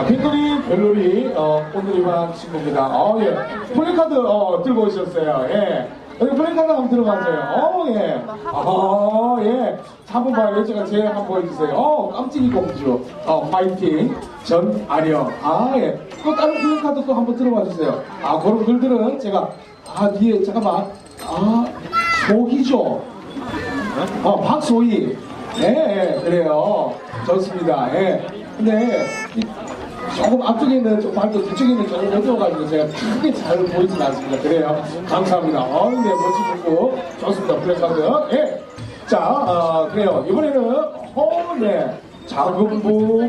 자, 핑크리 벨로리, 어, 오늘 이만 친구입니다. 어, 예. 플래카드, 어, 들고 오셨어요. 예. 여기 플래카드 한번 들어가세요. 어, 예. 어, 예. 자, 한번 봐요. 제가 제 한번 보여주세요. 어, 깜찍이 공주. 어, 파이팅. 전 아령. 아, 예. 또 다른 플래카드 또 한번 들어봐 주세요. 아, 그런 글들은 제가, 아, 뒤에, 잠깐만. 아, 속이죠. 어, 박소희. 예, 예, 그래요. 좋습니다. 예. 근데, 이- 조금 앞쪽에 있는, 좀 발도 뒤쪽에 있는 조금 어두워가지고 제가 크게 잘 보이진 않습니다. 그래요. 감사합니다. 어, 네, 멋진 분고 좋습니다. 플래카드. 예. 자, 어, 그래요. 이번에는, 어, 네. 작은 북,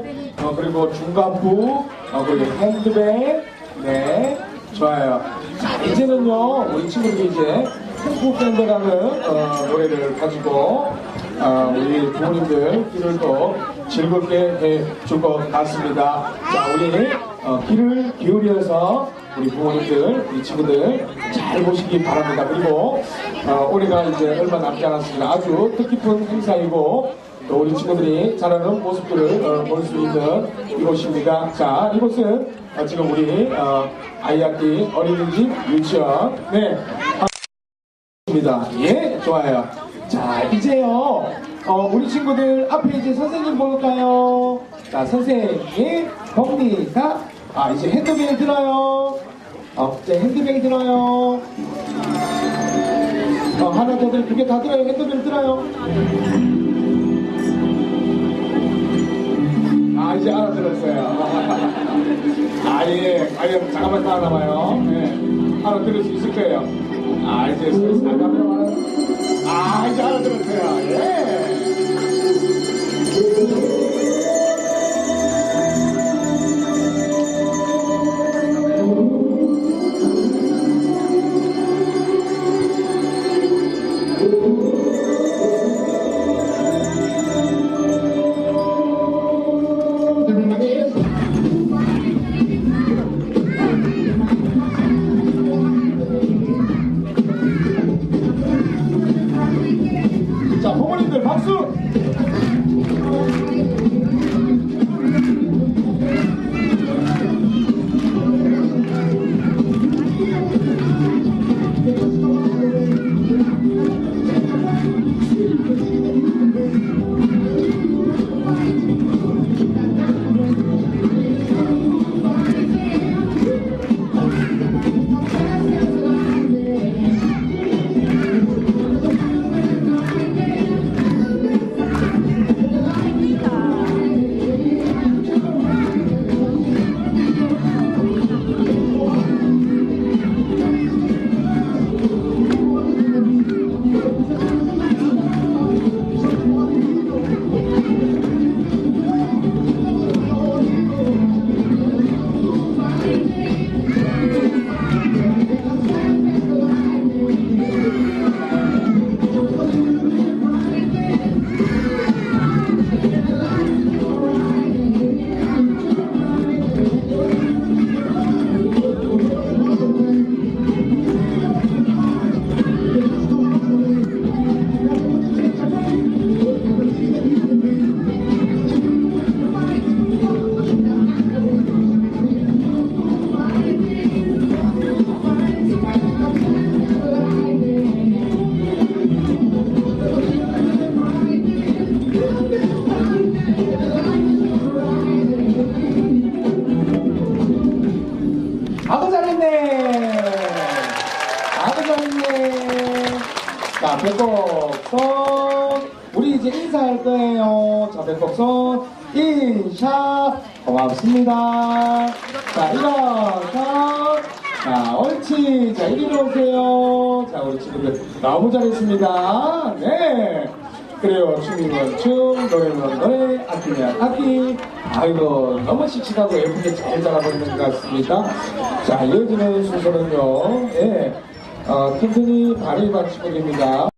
어, 그리고 중간 북, 어, 그리고 핸드백. 네. 좋아요. 자, 이제는요, 우리 친구들이 이제 쿵푸 밴드라는 어, 노래를 가지고 어, 우리 부모님들 귀를 또 즐겁게 해줄 것 같습니다. 자, 우리 어, 귀를 기울여서 우리 부모님들, 우리 친구들 잘 보시기 바랍니다. 그리고 어, 올해가 이제 얼마 남지 않았습니다. 아주 뜻깊은 행사이고 또 우리 친구들이 자라는 모습들을 어, 볼수 있는 이곳입니다. 자, 이곳은 어, 지금 우리 어, 아이학기 어린이집 유치원 네. 입니다. 예, 좋아요. 자, 이제요, 어, 우리 친구들 앞에 이제 선생님 볼까요? 자, 선생님 봅니다. 아, 이제 핸드백이 들어요. 어, 이제 핸드백이 들어요. 어, 하나, 둘, 셋, 두개 다 들어요. 핸드백 들어요. 아, 이제 알아들었어요. 아, 예. 아니, 잠깐만 따라나봐요. 네. 알아들을 수 있을 거예요. 아, 이제 슬슬 가면 알아. 아, 자, 백곡선. 우리 이제 인사할 거예요. 자, 백곡선. 인사. 고맙습니다. 자, 일어서. 자, 옳지. 자, 이리로 오세요. 자, 우리 친구들 너무 잘했습니다. 네. 그래요. 춤이면 춤, 노래면 노래, 악기면 악기. 아이고, 너무 씩씩하고 예쁘게 잘 자라고 있는 것 같습니다. 자, 이어지는 순서는요, 예, 어, 튼튼히 발을 받치고 됩니다.